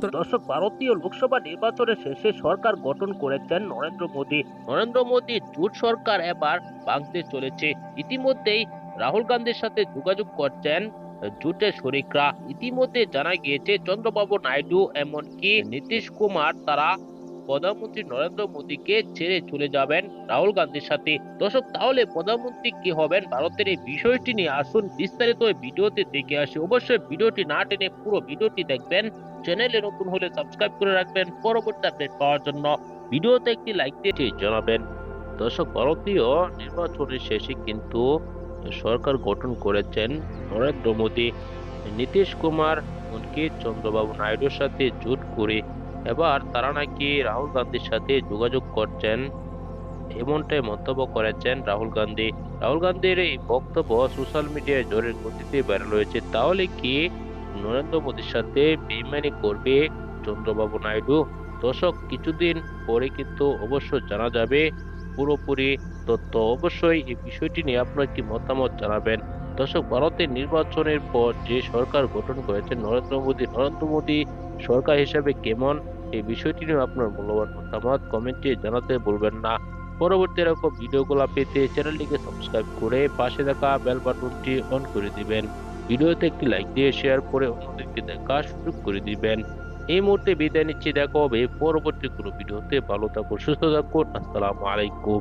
দর্শক ভারতীয় লোকসভা নির্বাচনের শেষে সরকার গঠন করেছেন নরেন্দ্র মোদী। নরেন্দ্র মোদী জোট সরকার এবার ভাঙতে চলেছে। ইতিমধ্যেই রাহুল গান্ধীর সাথে যোগাযোগ করছেন জোটের শরিকরা। ইতিমধ্যে জানা গিয়েছে, চন্দ্রবাবু নাইডু এমনকি নীতিশ কুমার তারা প্রধানমন্ত্রী নরেন্দ্র মোদীকে ছেড়ে চলে যাবেন রাহুল গান্ধীর সাথে। দর্শক, তাহলে প্রধানমন্ত্রী কি হবেন? ভারতের এই বিষয়টি নিয়ে আসুন। বিস্তারিত ভিডিওতে দেখে আসি। অবশ্যই ভিডিওটি না টেনে পুরো ভিডিওটি দেখবেন। চ্যানেলে নতুন হলে সাবস্ক্রাইব করে রাখবেন পরবর্তী আপডেট পাওয়ার জন্য। ভিডিওতে একটি লাইক দিয়ে জানাবেন। দর্শক, ভারতীয় নির্বাচনের শেষে কিন্তু সরকার গঠন করেছেন নরেন্দ্র মোদী। নীতিশ কুমার এমনকি চন্দ্রবাবু নাইডুর সাথে জোট করে এবার তারা নাকি রাহুল গান্ধীর সাথে যোগাযোগ করছেন। এমনটাই মন্তব্য করেছেন রাহুল গান্ধী। রাহুল গান্ধীর এই বক্তব্য সোশ্যাল মিডিয়ায় জোরের গতিতে ভাইরাল হয়েছে। তাহলে কি নরেন্দ্র মোদীর সাথে বেইমানি করবে চন্দ্রবাবু নাইডু? দর্শক, কিছুদিন পরে কিন্তু অবশ্য জানা যাবে পুরোপুরি তথ্য। অবশ্যই এই বিষয়টি নিয়ে আপনার কি মতামত জানাবেন? দর্শক, ভারতের নির্বাচনের পর যে সরকার গঠন করেছে নরেন্দ্র মোদী নরেন্দ্র মোদী সরকার হিসেবে কেমন? এই বিষয়টি নিয়ে আপনার মূল্যবান মতামত কমেন্টে জানাতে ভুলবেন না। পরবর্তী এরকম ভিডিওগুলো পেতে চ্যানেলটিকে সাবস্ক্রাইব করে পাশে থাকা বেল বাটনটি অন করে দিবেন। ভিডিওতে একটি লাইক দিয়ে শেয়ার করে অন্যদেরকে দেখা সুযোগ করে দিবেন। এই মুহূর্তে বিদায় নিচ্ছি। দেখা হবে পরবর্তী কোনো ভিডিওতে। ভালো থাকুন, সুস্থ থাকুন। আসসালামু আলাইকুম।